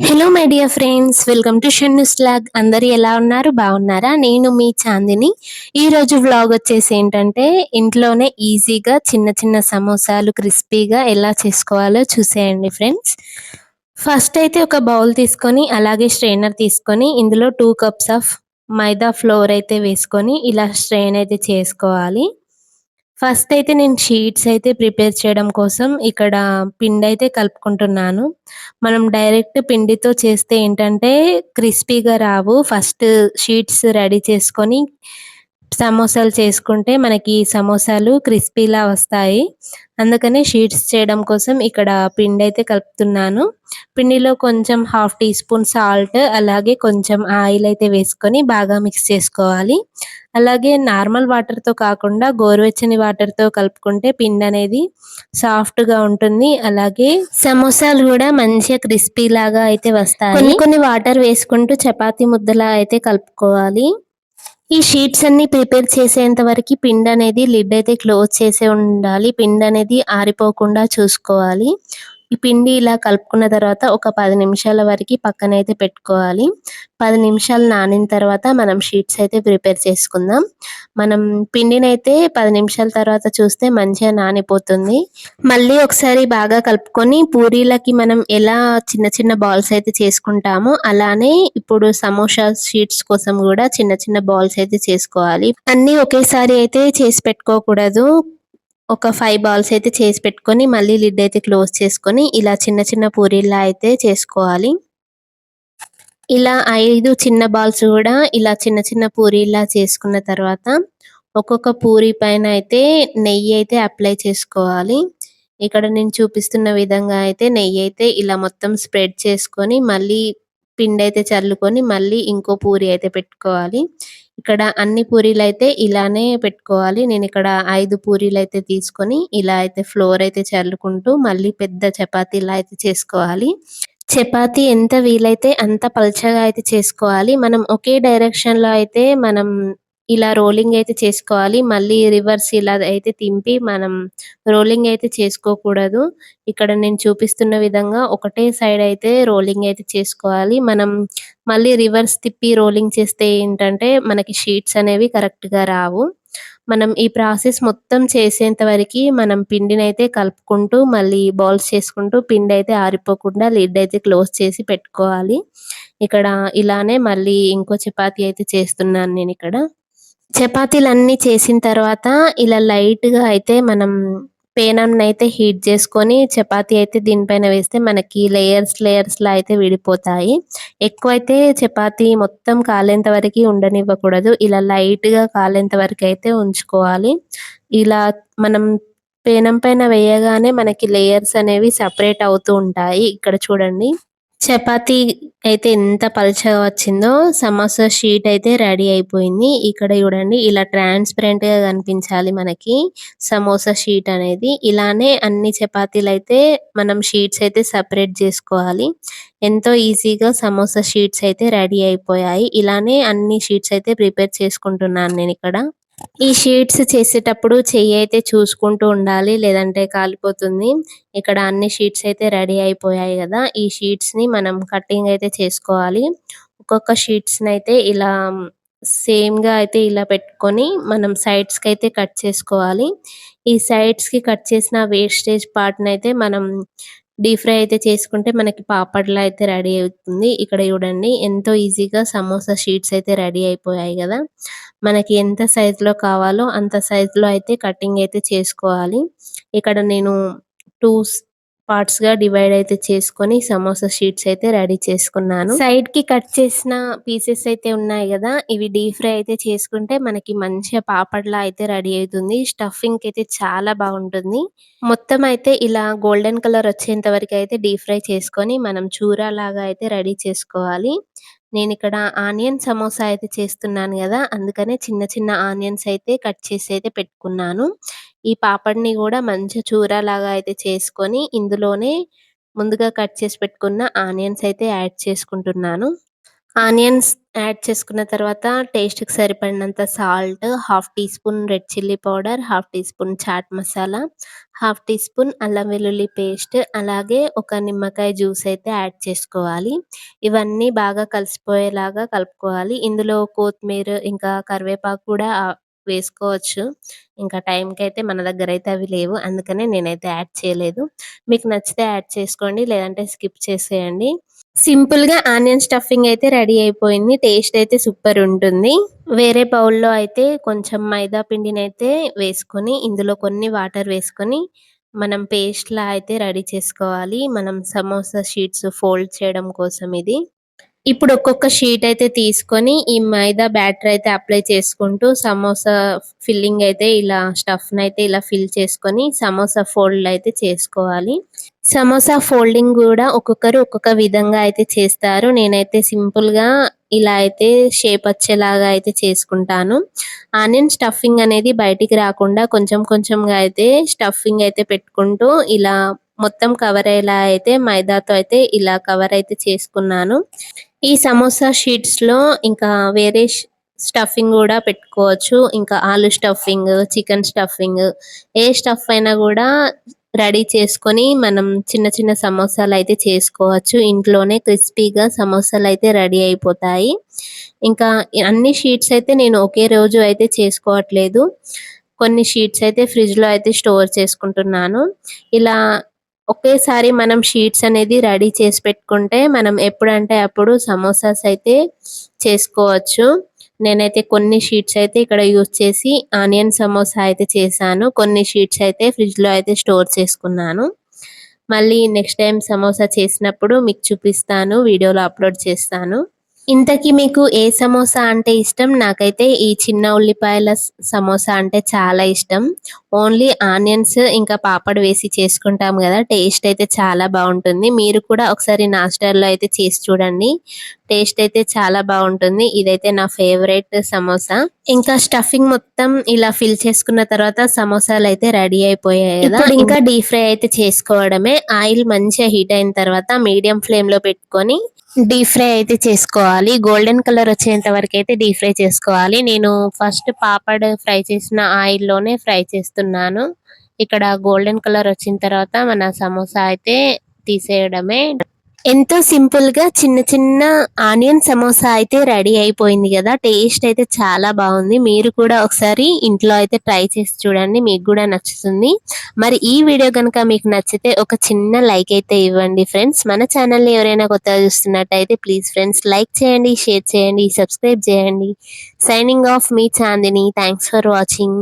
Hello my dear friends welcome to షన్యూస్ స్లాగ్ అందరు ఎలా ఉన్నారు? బాగున్నారా? నేను మీ చాందిని. ఈరోజు వ్లాగ్ వచ్చేసి ఏంటంటే ఇంట్లోనే ఈజీగా చిన్న చిన్న సమోసాలు క్రిస్పీగా ఎలా చేసుకోవాలో చూసేయండి ఫ్రెండ్స్ ఫస్ట్ అయితే ఒక బౌల్ తీసుకొని అలాగే స్ట్రైనర్ తీసుకొని ఇందులో two cups of maida flour అయితే వేసుకొని ఇలా స్ట్రెయిన్ అయితే చేసుకోవాలి. ఫస్ట్ అయితే నేను షీట్స్ అయితే ప్రిపేర్ చేయడం కోసం ఇక్కడ పిండి అయితే కలుపుకుంటున్నాను. మనం డైరెక్ట్ పిండితో చేస్తే ఏంటంటే క్రిస్పీగా రావు. ఫస్ట్ షీట్స్ రెడీ చేసుకొని సమోసాలు చేసుకుంటే మనకి సమోసాలు క్రిస్పీలా వస్తాయి. అందుకని షీట్స్ చేయడం కోసం ఇక్కడ పిండి అయితే కలుపుతున్నాను. పిండిలో కొంచెం హాఫ్ టీ స్పూన్ సాల్ట్ అలాగే కొంచెం ఆయిల్ అయితే వేసుకొని బాగా మిక్స్ చేసుకోవాలి. అలాగే నార్మల్ వాటర్తో కాకుండా గోరువెచ్చని వాటర్తో కలుపుకుంటే పిండి అనేది సాఫ్ట్గా ఉంటుంది. అలాగే సమోసాలు కూడా మంచిగా క్రిస్పీ లాగా అయితే వస్తాయి. కొన్ని కొన్ని వాటర్ వేసుకుంటూ చపాతీ ముద్దలా అయితే కలుపుకోవాలి. ఈ షీట్స్ అన్ని ప్రిపేర్ చేసేంత వరకు పిండి అనేది లిడ్ అయితే క్లోజ్ చేసే ఉండాలి. పిండి అనేది ఆరిపోకుండా చూసుకోవాలి. ఈ పిండి ఇలా కలుపుకున్న తర్వాత ఒక పది నిమిషాల వరకు పక్కన అయితే పెట్టుకోవాలి. పది నిమిషాలు నానిన తర్వాత మనం షీట్స్ అయితే ప్రిపేర్ చేసుకుందాం. మనం పిండిని అయితే పది నిమిషాల తర్వాత చూస్తే మంచిగా నానిపోతుంది. మళ్ళీ ఒకసారి బాగా కలుపుకొని పూరీలకి మనం ఎలా చిన్న చిన్న బాల్స్ అయితే చేసుకుంటామో అలానే ఇప్పుడు సమోసా షీట్స్ కోసం కూడా చిన్న చిన్న బాల్స్ అయితే చేసుకోవాలి. అన్నీ ఒకేసారి అయితే చేసి పెట్టుకోకూడదు. ఒక ఫైవ్ బాల్స్ అయితే చేసి పెట్టుకొని మళ్ళీ లిడ్ అయితే క్లోజ్ చేసుకొని ఇలా చిన్న చిన్న పూరీలా అయితే చేసుకోవాలి. ఇలా ఐదు చిన్న బాల్స్ కూడా ఇలా చిన్న చిన్న పూరీలా చేసుకున్న తర్వాత ఒక్కొక్క పూరి పైన అయితే నెయ్యి అయితే అప్లై చేసుకోవాలి. ఇక్కడ నేను చూపిస్తున్న విధంగా అయితే నెయ్యి అయితే ఇలా మొత్తం స్ప్రెడ్ చేసుకొని మళ్ళీ పిండి అయితే చల్లుకొని మళ్ళీ ఇంకో పూరి అయితే పెట్టుకోవాలి. ఇక్కడ అన్ని పూరీలు అయితే ఇలానే పెట్టుకోవాలి. నేను ఇక్కడ ఐదు పూరీలు అయితే తీసుకొని ఇలా అయితే ఫ్లోర్ అయితే చల్లుకుంటూ మళ్ళీ పెద్ద చపాతీలా అయితే చేసుకోవాలి. చపాతీ ఎంత వీలైతే అంత పల్చగా అయితే చేసుకోవాలి. మనం ఒకే డైరెక్షన్లో అయితే మనం ఇలా రోలింగ్ అయితే చేసుకోవాలి. మళ్ళీ రివర్స్ ఇలా అయితే తింపి మనం రోలింగ్ అయితే చేసుకోకూడదు. ఇక్కడ నేను చూపిస్తున్న విధంగా ఒకటే సైడ్ అయితే రోలింగ్ అయితే చేసుకోవాలి. మనం మళ్ళీ రివర్స్ తిప్పి రోలింగ్ చేస్తే ఏంటంటే మనకి షీట్స్ అనేవి కరెక్ట్గా రావు. మనం ఈ ప్రాసెస్ మొత్తం చేసేంత వరకు మనం పిండిని అయితే కలుపుకుంటూ మళ్ళీ బాల్స్ చేసుకుంటూ పిండి అయితే ఆరిపోకుండా లిడ్ అయితే క్లోజ్ చేసి పెట్టుకోవాలి. ఇక్కడ ఇలానే మళ్ళీ ఇంకో చపాతీ అయితే చేస్తున్నాను నేను ఇక్కడ. చపాతీలన్నీ చేసిన తర్వాత ఇలా లైట్గా అయితే మనం పేనం అయితే హీట్ చేసుకొని చపాతీ అయితే దీనిపైన వేస్తే మనకి లేయర్స్ లేయర్స్ లా అయితే విడిపోతాయి. ఎక్కువైతే చపాతీ మొత్తం కాలేంత వరకు ఉండనివ్వకూడదు. ఇలా లైట్గా కాలేంత వరకు అయితే ఉంచుకోవాలి. ఇలా మనం పేనం పైన వేయగానే మనకి లేయర్స్ అనేవి సపరేట్ అవుతూ ఉంటాయి. ఇక్కడ చూడండి. చపాతీ అయితే ఎంత పలుచగా వచ్చిందో సమోసా షీట్ అయితే రెడీ అయిపోయింది. ఇక్కడ చూడండి ఇలా ట్రాన్స్పరెంట్గా కనిపించాలి మనకి సమోసా షీట్ అనేది. ఇలానే అన్ని చపాతీలు అయితే మనం షీట్స్ అయితే సపరేట్ చేసుకోవాలి. ఎంతో ఈజీగా సమోసా షీట్స్ అయితే రెడీ అయిపోయాయి. ఇలానే అన్ని షీట్స్ అయితే ప్రిపేర్ చేసుకుంటున్నాను నేను ఇక్కడ. ఈ షీట్స్ చేసేటప్పుడు చెయ్యి అయితే చూసుకుంటూ ఉండాలి లేదంటే కాలిపోతుంది. ఇక్కడ అన్ని షీట్స్ అయితే రెడీ అయిపోయాయి కదా. ఈ షీట్స్ని మనం కటింగ్ అయితే చేసుకోవాలి. ఒక్కొక్క షీట్స్ని అయితే ఇలా సేమ్గా అయితే ఇలా పెట్టుకొని మనం సైడ్స్కి అయితే కట్ చేసుకోవాలి. ఈ సైడ్స్కి కట్ చేసిన వేస్టేజ్ పార్ట్ని అయితే మనం డీప్ ఫ్రై అయితే చేసుకుంటే మనకి పాపడ్లా అయితే రెడీ అవుతుంది. ఇక్కడ చూడండి ఎంతో ఈజీగా సమోసా షీట్స్ అయితే రెడీ అయిపోయాయి కదా. మనకి ఎంత సైజ్లో కావాలో అంత సైజులో అయితే కటింగ్ అయితే చేసుకోవాలి. ఇక్కడ నేను టూ పార్ట్స్గా డివైడ్ అయితే చేసుకొని సమోసా షీట్స్ అయితే రెడీ చేసుకున్నాను. సైడ్కి కట్ చేసిన పీసెస్ అయితే ఉన్నాయి కదా ఇవి డీప్ ఫ్రై అయితే చేసుకుంటే మనకి మంచిగా పాపడ్లా అయితే రెడీ అవుతుంది. స్టఫింగ్ అయితే చాలా బాగుంటుంది. మొత్తం అయితే ఇలా గోల్డెన్ కలర్ వచ్చేంత వరకు అయితే డీప్ ఫ్రై చేసుకొని మనం చూరా లాగా అయితే రెడీ చేసుకోవాలి. నేను ఇక్కడ ఆనియన్ సమోసా అయితే చేస్తున్నాను కదా అందుకనే చిన్న చిన్న ఆనియన్స్ అయితే కట్ చేసి అయితే పెట్టుకున్నాను. ఈ పాపడ్ని కూడా మంచి చూరలాగా అయితే చేసుకొని ఇందులోనే ముందుగా కట్ చేసి పెట్టుకున్న ఆనియన్స్ అయితే యాడ్ చేసుకుంటున్నాను. ఆనియన్స్ యాడ్ చేసుకున్న తర్వాత టేస్ట్‌కి సరిపడినంత salt, half teaspoon red chilli powder, half teaspoon chaat masala, half teaspoon అల్లం వెల్లుల్లి పేస్ట్, అలాగే ఒక నిమ్మకాయ జ్యూస్ అయితే యాడ్ చేసుకోవాలి. ఇవన్నీ బాగా కలిసిపోయేలాగా కలుపుకోవాలి. ఇందులో కొత్తిమీర ఇంకా కరివేపాకు కూడా వేసుకోవచ్చు. ఇంకా టైంకి అయితే మన దగ్గర అయితే అవి లేవు. అందుకనే నేనైతే యాడ్ చేయలేదు. మీకు నచ్చితే యాడ్ చేసుకోండి. లేదంటే స్కిప్ చేసేయండి. సింపుల్‌గా ఆనియన్ స్టఫింగ్ అయితే రెడీ అయిపోయింది. టేస్ట్ అయితే సూపర్ ఉంటుంది. వేరే బౌల్‌లో అయితే కొంచెం మైదా పిండినైతే వేసుకొని, ఇందులో కొన్ని వాటర్ వేసుకొని, మనం పేస్ట్‌లా అయితే రెడీ చేసుకోవాలి. మనం సమోసా షీట్స్ ఫోల్డ్ చేయడం కోసం ఇది. ఇప్పుడు ఒక్కొక్క షీట్ అయితే తీసుకొని, ఈ మైదా బ్యాటర్ అయితే అప్లై చేసుకుంటూ, సమోసా ఫిల్లింగ్ అయితే ఇలా స్టఫ్ని అయితే ఇలా ఫిల్ చేసుకొని, సమోసా ఫోల్డ్ అయితే చేసుకోవాలి. సమోసా ఫోల్డింగ్ కూడా ఒక్కొక్కరు ఒక్కొక్క విధంగా అయితే చేస్తారు. నేనైతే సింపుల్‌గా ఇలా అయితే షేప్ వచ్చేలాగా అయితే చేసుకుంటాను. ఆనియన్ స్టఫింగ్ అనేది బయటికి రాకుండా కొంచెం కొంచెంగా అయితే స్టఫింగ్ అయితే పెట్టుకుంటూ ఇలా మొత్తం కవర్ అయ్యేలా అయితే మైదాతో అయితే ఇలా కవర్ అయితే చేసుకున్నాను. ఈ సమోసా షీట్స్‌లో ఇంకా వేరే స్టఫింగ్ కూడా పెట్టుకోవచ్చు. ఇంకా ఆలు స్టఫింగ్, చికెన్ స్టఫింగ్ ఏ స్టఫ్ అయినా కూడా రెడీ చేసుకొని మనం చిన్న చిన్న సమోసాలు అయితే చేసుకోవచ్చు. ఇంట్లోనే క్రిస్పీగా అయితే రెడీ అయిపోతాయి. ఇంకా అన్ని షీట్స్ అయితే నేను ఒకే రోజు అయితే చేసుకోవట్లేదు. కొన్ని షీట్స్ అయితే ఫ్రిడ్జ్‌లో అయితే స్టోర్ చేసుకుంటున్నాను. ఇలా ఒకేసారి మనం షీట్స్ అనేది రెడీ చేసి పెట్టుకుంటే మనం ఎప్పుడంటే అప్పుడు సమోసాస్ అయితే చేసుకోవచ్చు. నేనైతే కొన్ని షీట్స్ అయితే ఇక్కడ యూజ్ చేసి ఆనియన్ సమోసా అయితే చేశాను. కొన్ని షీట్స్ అయితే ఫ్రిడ్జ్‌లో అయితే స్టోర్ చేసుకున్నాను. మళ్ళీ నెక్స్ట్ టైం సమోసా చేసినప్పుడు మీకు చూపిస్తాను. వీడియోలో అప్‌లోడ్ చేస్తాను. ఇంతకీ మీకు ఏ సమోసా అంటే ఇష్టం? నాకైతే ఈ చిన్న ఉల్లిపాయల సమోసా అంటే చాలా ఇష్టం. ఓన్లీ ఆనియన్స్ ఇంకా పాపడ్ వేసి చేసుకుంటాం గదా! టేస్ట్ అయితే చాలా బావుంటుంది. మీరు కూడా ఒకసారి నా స్టైల్‌లో అయితే చేసి చూడండి. టేస్ట్ అయితే చాలా బావుంటుంది. ఇదైతే నా ఫేవరెట్ సమోసా. ఇంకా స్టఫింగ్ మొత్తం ఇలా ఫిల్ చేసుకున్న తర్వాత సమోసాలైతే రెడీ అయిపోయాయి! ఇప్పుడు ఇంకా డీప్ ఫ్రై అయితే చేసుకోవడమే. ఆయిల్ మంచిగా హీట్ అయిన తర్వాత మీడియం ఫ్లేమ్‌లో పెట్టుకొని డీప్ ఫ్రై అయితే చేసుకోవాలి. గోల్డెన్ కలర్ వచ్చేంత వరకు అయితే డీప్ ఫ్రై చేసుకోవాలి. నేను ఫస్ట్ పాపడ్ ఫ్రై చేసిన ఆయిల్‌లోనే ఫ్రై చేస్తున్నాను. ఇక్కడ గోల్డెన్ కలర్ వచ్చిన తర్వాత మన సమోసా అయితే తీసేయడమే. ఎంతో సింపుల్‌గా చిన్న చిన్న ఆనియన్ సమోసా అయితే రెడీ అయిపోయింది కదా టేస్ట్ అయితే చాలా బాగుంది మీరు కూడా ఒకసారి ఇంట్లో అయితే ట్రై చేసి చూడండి. మీకు కూడా నచ్చుతుంది. మరి ఈ వీడియో కనుక మీకు నచ్చితే ఒక చిన్న లైక్ అయితే ఇవ్వండి ఫ్రెండ్స్. మన ఛానల్‌ని ఎవరైనా కొత్తగా చూస్తున్నట్టయితే ప్లీజ్ ఫ్రెండ్స్ లైక్ చేయండి, షేర్ చేయండి, సబ్స్క్రైబ్ చేయండి. సైనింగ్ ఆఫ్ మీ చాందిని. Thanks for watching.